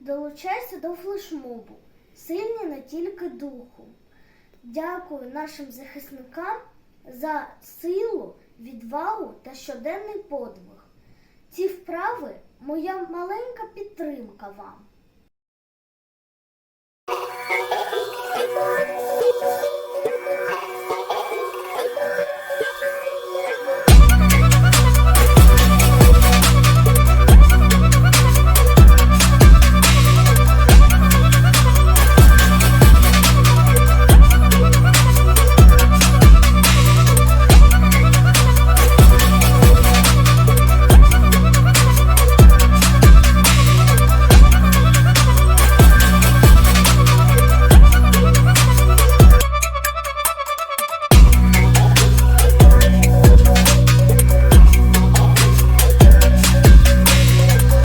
долучайся до флешмобу, сильні не тільки духу. Дякую нашим захисникам за силу, відвагу та щоденний подвиг. Ці вправи моя маленька підтримка вам.